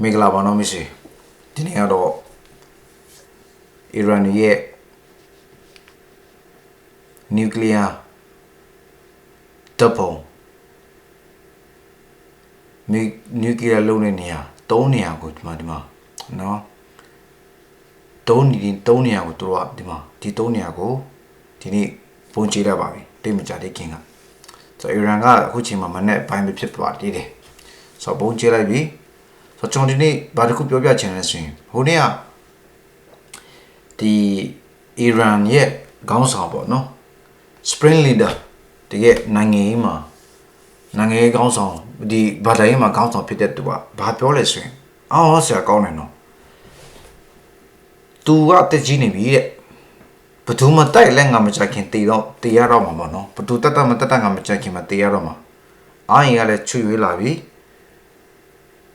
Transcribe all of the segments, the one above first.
မင်္ဂလာပါနော်မစ်စီဒီနေ့ကတော့အီရန်ရဲ့နျူကလ িয়ার တပ်ပုံနျူနျူကလ িয়ার လုံးတဲ့နေရာ၃နေရာကိုဒီမှာဒီမှာနော်၃နေ၃နေရာကိုတို့ကဒီမှာဒီ၃နေရာကိုဒီနေ့ပုံချရပါပြီတိတ်မကြတဲ့ခင်ကဆိုအီရန်ကအခုချိန်မှာမနေ့ပိုင်းပဲဖြစ်သွားတည်တယ်ဆိုပုံချလိုက်ပြီ ဆိုကျွန်တော်ဒီနေ့ဘာတစ်ခုပြောပြချင်လဲဆိုရင်ဟိုနေ့ကဒီအီရန်ရဲ့ခေါင်းဆောင်ပေါ့နော် spring leader တကယ်နိုင်ငံရေးမှာနိုင်ငံရေးခေါင်းဆောင်ဒီဘာသာရေးမှာခေါင်းဆောင်ဖြစ်တဲ့သူကဘာပြောလဲဆိုရင်အော်ဆရာကောင်းတယ်နော် तू ကတက်ကြီးနေပြီတဲ့ဘသူမတိုက်လဲငါမကြခင်တေတော့တေရတော့မှာပေါ့နော်ဘသူတက်တက်မတက်တက်ငါမကြခင်မှာတေရတော့မှာအာရင်ကလည်းချွေရွေးလာပြီ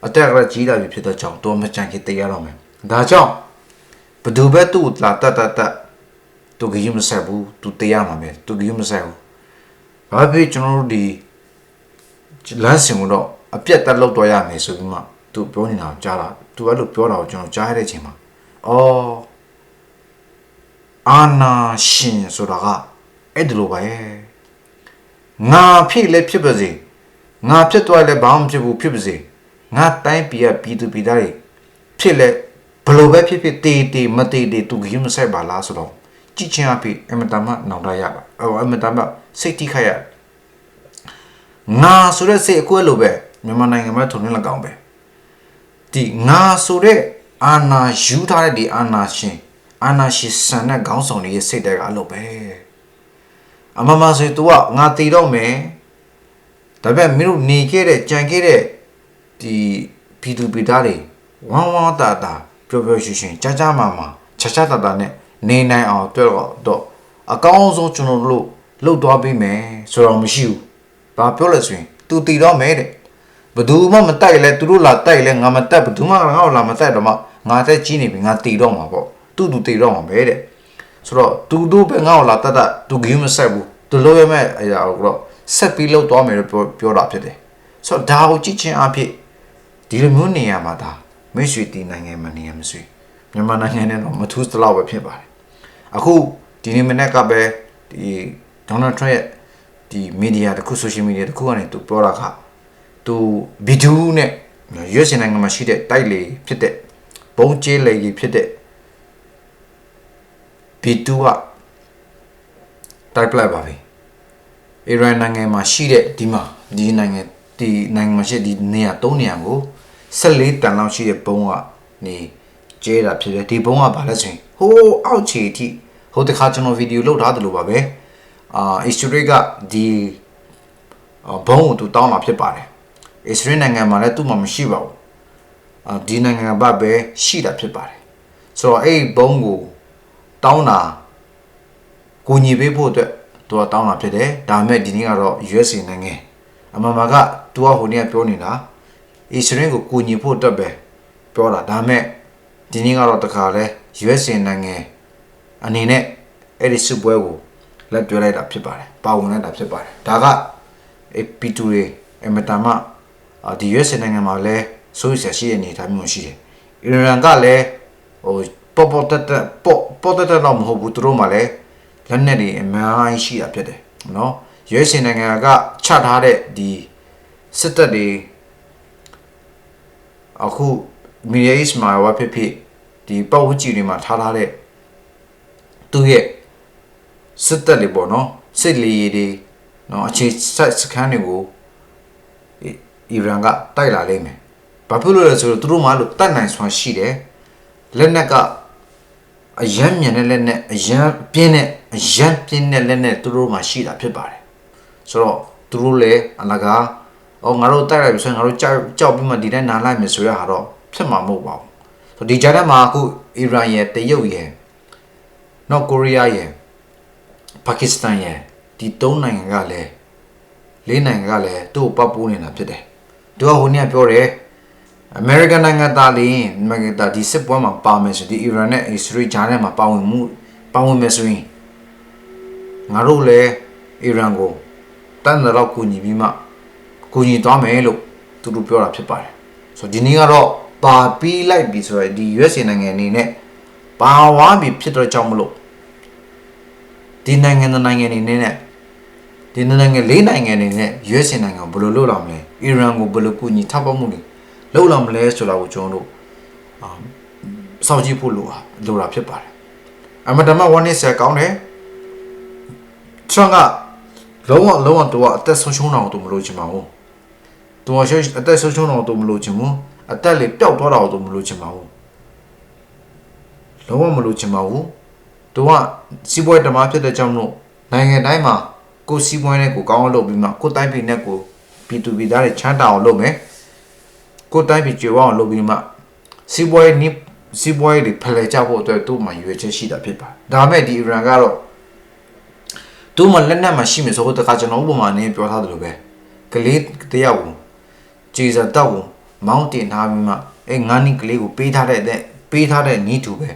အတက်ကကြီးလာပြီဖြစ်တဲ့ကြောင့်တော့မကြခင်တေရတော့မယ်ဒါကြောင့်ဘသူပဲသူ့လာတက်တက်တက်သူကယူမဆက်ဘူးသူတေရမှာပဲသူကယူမဆက်ဘူးဘာဖြစ်ကျွန်တော်တို့ဒီလမ်းစဉ်ကိုတော့အပြတ်တက်လောက်တော့ရမယ်ဆိုပြီးမှသူပြောနေတာကိုကြားတာသူအဲ့လိုပြောတာကိုကျွန်တော်ကြားရတဲ့အချိန်မှာအော်အာနာရှင်ဆိုတာကအဲ့ဒီလိုပါရဲ့ငါဖြစ်လဲဖြစ်ပါစေငါဖြစ်သွားလဲဘာမှမဖြစ်ဘူးဖြစ်ပါစေ ငါတိုင်းပြည်ကပြည်သူပြည်သားတွေဖြစ်လဲဘလို့ပဲဖြစ်ဖြစ်တေးတေးမတေးတေးသူကြီးမဆိုင်ပါလားဆိုတော့ကြည့်ချင်းအဖြစ်အမတမနောင်တရပါအော်အမတမစိတ်တိခတ်ရငါဆိုတဲ့စိတ်အကွဲလိုပဲမြန်မာနိုင်ငံမှာထုံနေလကောင်ပဲဒီငါဆိုတဲ့အာနာယူထားတဲ့ဒီအာနာရှင်အာနာရှင်ဆန်တဲ့ခေါင်းဆောင်တွေရဲ့စိတ်တွေကအဲ့လိုပဲအမမဆို तू ကငါတည်တော့မယ်ဒါပေမဲ့မင်းတို့နေခဲ့တဲ့ကြံခဲ့တဲ့ ဒီဖီတူပီသားတွေဝမ်းဝမ်းတာတာပျော်ပျော်ရွှင်ရွှင်ကြာကြာမာမာချာချာတာတာနဲ့နေနိုင်အောင်တွေ့တော့တော့အကောင်းဆုံးကျွန်တော်တို့လှုပ်သွားပေးမယ်ဆိုတော့မရှိဘူး။ဘာပြောလဲဆိုရင် तू တည်တော့မယ်တဲ့ဘယ်သူမှမတိုက်လဲသူတို့လာတိုက်လဲငါမတိုက်ဘယ်သူမှငါ့ကိုလာမတိုက်တော့မှငါတက်ကြီးနေပြီငါတည်တော့မှာပေါ့သူ့သူတည်တော့မှာပဲတဲ့ဆိုတော့သူတို့ပဲငါ့ကိုလာတတ်တတ်သူဂိမ်းမဆက်ဘူးသူလိုရမဲ့အရာကိုတော့ဆက်ပြီးလှုပ်သွားမယ်လို့ပြောပြောတာဖြစ်တယ်ဆိုတော့ဒါကိုကြည့်ချင်းအဖြစ် ဒီလိုမျိုးနေရာမှာဒါမိတ်ဆွေတီနိုင်ငံမှာနေရမဆွေမြန်မာနိုင်ငံနဲ့တော့မထူးသလောက်ပဲဖြစ်ပါတယ်အခုဒီနေ့မနေ့ကပဲဒီဒေါနယ်ထရန့်ရဲ့ဒီမီဒီယာတခုဆိုရှယ်မီဒီယာတခုကနေသူပြောတာကသူဗီဒီယိုနဲ့ရွေးစင်နိုင်ငံမှာရှိတဲ့တိုက်လေဖြစ်တဲ့ဘုံကျဲလေကြီးဖြစ်တဲ့ဗီတူကတိုက်ပလိုက်ပါပြီအီရန်နိုင်ငံမှာရှိတဲ့ဒီမှာဒီနိုင်ငံဒီနိုင်ငံမှာရှိတဲ့ဒီနေရာ၃နေရာကို 14တန်လောက်ရှိတဲ့ဘုံကနေကျဲတာဖြစ်တယ်ဒီဘုံကဘာလဲဆိုရင်ဟိုးအောက်ခြေအထိဟိုတခါကျွန်တော်ဗီဒီယိုလုပ်ထားတယ်လို့ပါပဲအာ history ကဒီဘုံကိုသူတောင်းလာဖြစ်ပါတယ် Israel နိုင်ငံမှာလည်းသူ့မှာမရှိပါဘူးအာဒီနိုင်ငံကပဲရှိတာဖြစ်ပါတယ်ဆိုတော့အဲ့ဒီဘုံကိုတောင်းတာကိုညီပေးဖို့အတွက်သူကတောင်းတာဖြစ်တယ်ဒါပေမဲ့ဒီနေ့ကတော့ USA နိုင်ငံအမှန်မှာကသူကဟိုနေ့ကပြောနေတာ Israel ကိုကိုညီဖို့အတွက်ပဲပြောတာဒါပေမဲ့ဒီနေ့ကတော့တခါလဲ USA နိုင်ငံအနေနဲ့အဲ့ဒီစစ်ပွဲကိုလက်တွဲလိုက်တာဖြစ်ပါတယ်ပါဝင်လိုက်တာဖြစ်ပါတယ်ဒါက P2 တွေအမတမအာဒီ US နိုင်ငံမှာလည်းစိုးရိမ်စရာရှိတဲ့အနေအထားမျိုးရှိတယ်အီရန်ကလည်းဟိုပေါ်ပေါ်တက်တက်ပေါ်ပေါ်တက်တက်တော့မဟုတ်ဘူးသူတို့မှလည်းလက်နက်တွေအများကြီးရှိတာဖြစ်တယ်နော် US နိုင်ငံကချထားတဲ့ဒီစစ်တပ်တွေ အခုမီဒီယာစ်မှာဝါဖြစ်ဖြစ်ဒီပတ်ဝန်းကျင်တွေမှာထားထားတဲ့သူရဲ့စစ်တပ်တွေပေါ့နော်စစ်လီတွေနော်အခြေဆက်စခန်းတွေကိုအီရန်ကတိုက်လာလိမ့်မယ်။ဘာဖြစ်လို့လဲဆိုတော့သူတို့မှလို့တတ်နိုင်စွာရှိတယ်။လက်နက်ကအယမ်းမြန်တဲ့လက်နက်အယမ်းပြင်းတဲ့အယမ်းပြင်းတဲ့လက်နက်သူတို့မှရှိတာဖြစ်ပါတယ်။ဆိုတော့သူတို့လည်းအလကား အော်ငါတို့တိုက်လိုက်ပြီဆိုရင်ငါတို့ကြောက်ကြောက်ပြီးမှဒီတိုင်းနားလိုက်မယ်ဆိုရဟာတော့ဖြစ်မှာမဟုတ်ပါဘူး။ဆိုဒီကြားထဲမှာအခုအီရန်ရဲ့တရုတ်ရဲ့နော်ကိုရီးယားရဲ့ပါကစ္စတန်ရဲ့ဒီသုံးနိုင်ငံကလည်းလေးနိုင်ငံကလည်းသူ့ကိုပတ်ပိုးနေတာဖြစ်တယ်။သူကဟိုနေ့ပြောတယ်အမေရိကန်နိုင်ငံသားလေးအမေရိကန်ဒီစစ်ပွဲမှာပါမယ်ဆိုဒီအီရန်နဲ့အစ္စရေးဂျားထဲမှာပါဝင်မှုပါဝင်မယ်ဆိုရင်ငါတို့လည်းအီရန်ကိုတန်တော့ကူညီပြီးမှ ကူညီသွားမယ်လို့သူတို့ပြောတာဖြစ်ပါတယ်။ဆိုဒီနေ့ကတော့ပါပြီးလိုက်ပြီဆိုတော့ဒီ USA နိုင်ငံအနေနဲ့ပါဝါပြီဖြစ်တော့ကြောင့်မလို့ဒီနိုင်ငံတဲ့နိုင်ငံအနေနဲ့ဒီနိုင်ငံလေးနိုင်ငံအနေနဲ့ USA နိုင်ငံဘယ်လိုလုပ်လာမလဲအီရန်ကိုဘယ်လိုကူညီထောက်ပံ့မှုတွေလုပ်လာမလဲဆိုတာကိုကျွန်တော်တို့အာစောင့်ကြည့်ဖို့လိုတာလိုတာဖြစ်ပါတယ်အမတမဝန်နေဆက်ကောင်းတယ်ချွန်ကလုံးဝလုံးဝတော့အသက်ဆုံးရှုံးအောင်တော့မလို့ချင်ပါဘူး တော်ရှိအသက်ဆုံးရှုံးအောင်တော့မလို့ချင်ဘူးအသက်လေးပျောက်သွားတာတော့မလို့ချင်ပါဘူးလုံးဝမလို့ချင်ပါဘူးတို့ကစီးပွားရေးဓမ္မဖြစ်တဲ့ကြောင့်မလို့နိုင်ငံတိုင်းမှာကိုယ်စီးပွားရေးနဲ့ကိုယ်ကောင်းအောင်လုပ်ပြီးမှကိုယ်တိုင်းပြည်နဲ့ကိုပြည်သူပြည်သားတွေချမ်းသာအောင်လုပ်မယ်ကိုယ်တိုင်းပြည်ကြွယ်ဝအောင်လုပ်ပြီးမှစီးပွားရေးနိစီးပွားရေးတွေဖလှယ်ကြဖို့အတွက်သူ့မှာရွေးချက်ရှိတာဖြစ်ပါတယ်ဒါမဲ့ဒီအီရန်ကတော့သူ့မှာလက်နက်မှရှိမယ်ဆိုတော့တခါကျွန်တော်ဥပမာနဲ့ပြောထားသလိုပဲကလေးတယောက်ကို ကြည်စံတော့ကိုမောင်းတင်ထားပြီးမှအဲငါးနှစ်ကလေးကိုပေးထားတဲ့ပေးထားတဲ့နီးတူပဲ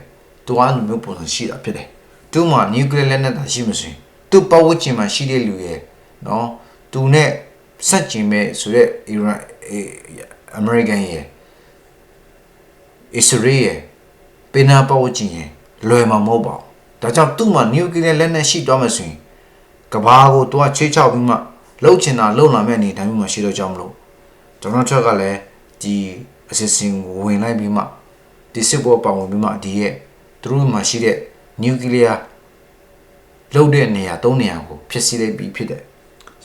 သူကလူမျိုးပုံစံရှိတာဖြစ်တယ်သူ့မှာနျူကလ িয়ার လက်နက်သာရှိမှဆိုရင်သူ့ပတ်ဝန်းကျင်မှာရှိတဲ့လူရဲ့နော်သူနဲ့ဆက်ကျင်မဲ့ဆိုရက်အီရန်အမေရိကန်ရဲ့အစ္စရေးရဲ့ပင်နာပတ်ဝန်းကျင်ရဲ့လွယ်မှာမဟုတ်ပါဘူးဒါကြောင့်သူ့မှာနျူကလ িয়ার လက်နက်ရှိတော့မှဆိုရင်ကဘာကိုသူကချေးချောက်ပြီးမှလှုပ်ချင်တာလှုပ်လာမဲ့အနေတိုင်းမှာရှိတော့ကြောင်းမလို့ ကျွန်တော်ချက်ကလည်းဒီအစစ်စင်ကိုဝင်လိုက်ပြီးမှဒီစစ်ဘောပါဝင်ပြီးမှဒီရဲ့သူတို့မှာရှိတဲ့ nuclear လုံးတဲ့နေရာ၃နေရာကိုဖြစ်စီလိုက်ပြီးဖြစ်တယ်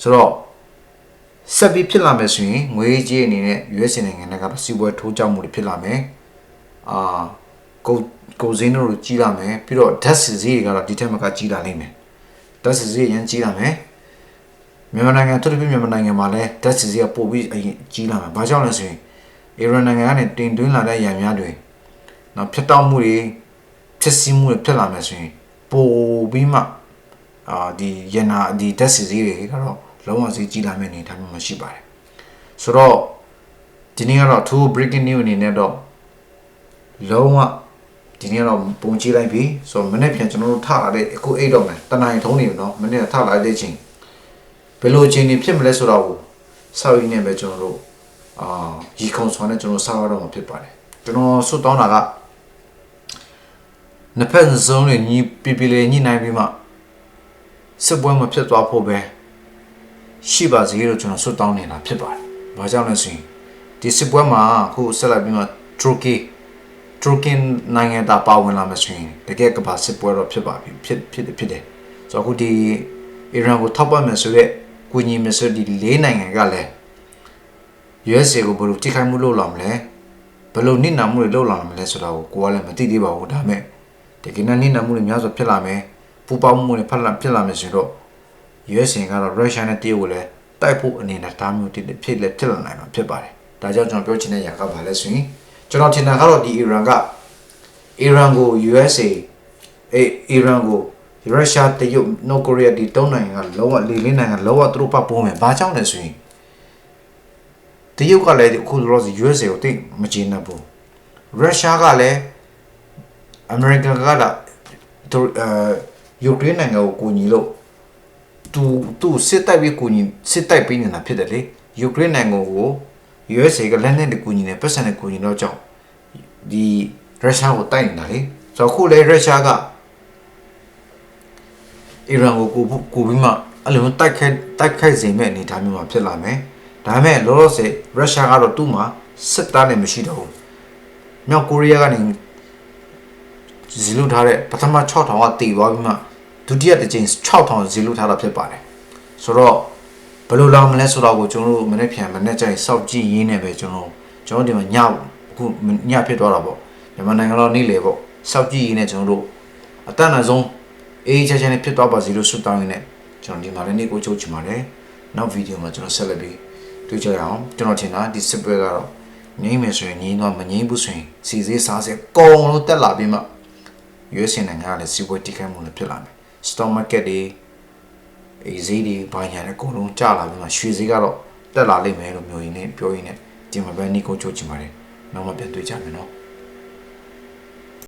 ဆိုတော့ဆက်ပြီးဖြစ်လာမယ်ဆိုရင်ငွေကြေးအနေနဲ့ US နိုင်ငံကတော့စီးပွားထိုးကြောက်မှုတွေဖြစ်လာမယ်အာကိုကိုစင်းတို့ကြီးလာမယ်ပြီးတော့ဓာတ်စစ်စည်းတွေကတော့ဒီထက်မကကြီးလာနိုင်မယ်ဓာတ်စစ်စည်းရန်ကြီးလာမယ် မြန်မာနိုင်ငံသူတို့ပြည်မြန်မာနိုင်ငံမှာလည်းဓာတ်စစ်စည်းကပို့ပြီးအရင်ကြီးလာမယ်ဘာကြောင့်လဲဆိုရင်အီရန်နိုင်ငံကနေတင်သွင်းလာတဲ့ရန်များတွေနော်ဖြစ်တောက်မှုတွေဖြစ်စီမှုတွေဖြစ်လာမယ်ဆိုရင်ပိုပြီးမှအာဒီရနာဒီဓာတ်စစ်စည်းတွေကတော့လုံးဝစီကြီးလာမယ့်အနေအထားမျိုးမရှိပါတယ်ဆိုတော့ဒီနေ့ကတော့ two breaking news အနေနဲ့တော့လုံးဝဒီနေ့တော့ပုံကြည့်လိုက်ပြီဆိုတော့မနေ့ပြန်ကျွန်တော်တို့ထလာတဲ့အခုအိတ်တော့မယ်တနင်္လာထုံးနေပြီနော်မနေ့ကထလာတဲ့ချိန် ဘယ်လိုချိန်နေဖြစ်မလဲဆိုတော့စောက်ရင်းနဲ့ပဲကျွန်တော်တို့အာရီခုံဆွမ်းနဲ့ကျွန်တော်စောက်ရတော့မှာဖြစ်ပါတယ်ကျွန်တော်ဆွတ်တောင်းတာကနှစ်ဖက်စုံတွေညီပြပြလေးညှိနှိုင်းပြီးမှစစ်ပွဲမဖြစ်သွားဖို့ပဲရှိပါစေလို့ကျွန်တော်ဆွတ်တောင်းနေတာဖြစ်ပါတယ်။ဘာကြောင့်လဲဆိုရင်ဒီစစ်ပွဲမှာအခုဆက်လက်ပြီးမှထရကီထရကီနိုင်ငံသားပါဝင်လာမှဆိုရင်တကယ်ကဘာစစ်ပွဲတော့ဖြစ်ပါပြီဖြစ်ဖြစ်ဖြစ်တယ်။ဆိုတော့အခုဒီအီရန်ကိုထောက်ပံ့မယ်ဆိုတဲ့ကူ ညီမယ်ဆိုဒီ၄နိုင်ငံကလည်း USA ကိုဘယ်လိုထိခိုက်မှုလုပ်လာမလဲဘယ်လိုနစ်နာမှုတွေလုပ်လာမလဲဆိုတာကိုကိုကလည်းမသိသေးပါဘူးဒါပေမဲ့တကယ်နဲ့နစ်နာမှုတွေများစွာဖြစ်လာမယ်ပူပေါင်းမှုတွေဖတ်လာဖြစ်လာမယ်ဆိုတော့ US ကတော့ရုရှားနဲ့တရုတ်ကိုလည်းတိုက်ဖို့အနေနဲ့ဒါမျိုးဖြစ်ဖြစ်လက်ဖြစ်လာနိုင်မှာဖြစ်ပါတယ်ဒါကြောင့်ကျွန်တော်ပြောချင်တဲ့ຢာကဘာလဲဆိုရင်ကျွန်တော်ထင်တာကတော့ဒီအီရန်ကအီရန်ကို USA အေးအီရန်ကို ရုရှားတရုတ်နိုကိုရီးယားဒီတုံးနိုင်ငံကလောကလေးလေးနိုင်ငံလောကသူတို့ပတ်ပုံးမယ်ဘာကြောင့်လဲဆိုရင်တရုတ်ကလည်းအခုလောစီ USA ကိုတိတ်မကျေနပ်ဘူးရုရှားကလည်းအမေရိကန်ကလည်းသူအဲယူကရိန်းနိုင်ငံကိုကူညီလို့သူသူစစ်တိုက်ပြီးကူညီစစ်တိုက်ပေးနေတာဖြစ်တယ်လေယူကရိန်းနိုင်ငံကို USA ကလက်နက်တွေကူညီနေပတ်စံတွေကူညီတော့ကြောင့်ဒီရုရှားကိုတိုက်နေတာလေဆိုတော့ခုလေရုရှားက အီရန်ကိုကူကူပြီးမှအဲ့လိုတိုက်ခိုက်တိုက်ခိုက်စေမဲ့အနေအထားမျိုးမှာဖြစ်လာမယ်ဒါပေမဲ့လောလောဆယ်ရုရှားကတော့သူ့မှာစစ်သားနဲ့မရှိတော့ဘူးမြောက်ကိုရီးယားကနေဇီလုထားတဲ့ပထမ6000ကတည်သွားပြီးမှဒုတိယတစ်ကြိမ်6000ဇီလုထားတာဖြစ်ပါတယ်ဆိုတော့ဘယ်လိုလောင်မလဲဆိုတော့ကိုကျွန်တော်တို့မနေ့ပြန်မနေ့ကျရင်စောက်ကြည့်ရင်းနေပဲကျွန်တော်ကျွန်တော်ဒီမှာညအခုညဖြစ်သွားတာပေါ့မြန်မာနိုင်ငံတော်နေ့လေပေါ့စောက်ကြည့်ရင်းနေကျွန်တော်တို့အတန်းအဆုံး အေးချာချာနဲ့ဖြစ်သွားပါစေလို့ဆုတောင်းရင်းနဲ့ကျွန်တော်ဒီမှာလည်းနေ့ကိုချုပ်ချင်ပါတယ်နောက်ဗီဒီယိုမှာကျွန်တော်ဆက်လက်ပြီးတွေ့ကြရအောင်ကျွန်တော်ထင်တာဒီစစ်ပွဲကတော့ငိမ့်မယ်ဆိုရင်ငိမ့်တော့မငိမ့်ဘူးဆိုရင်စီစေးစားစေကုံလို့တက်လာပြီးမှ US နိုင်ငံကလည်းစီးပွားတိခိုက်မှုလည်းဖြစ်လာမယ် stock market တွေအေးဈေးတွေဘာညာလည်းအကုန်လုံးကျလာပြီးမှရွှေဈေးကတော့တက်လာလိမ့်မယ်လို့မျိုးရင်းနဲ့ပြောရင်းနဲ့ဒီမှာပဲနီကိုချိုးချင်ပါတယ်နောက်မှပြန်တွေ့ကြမယ်နော်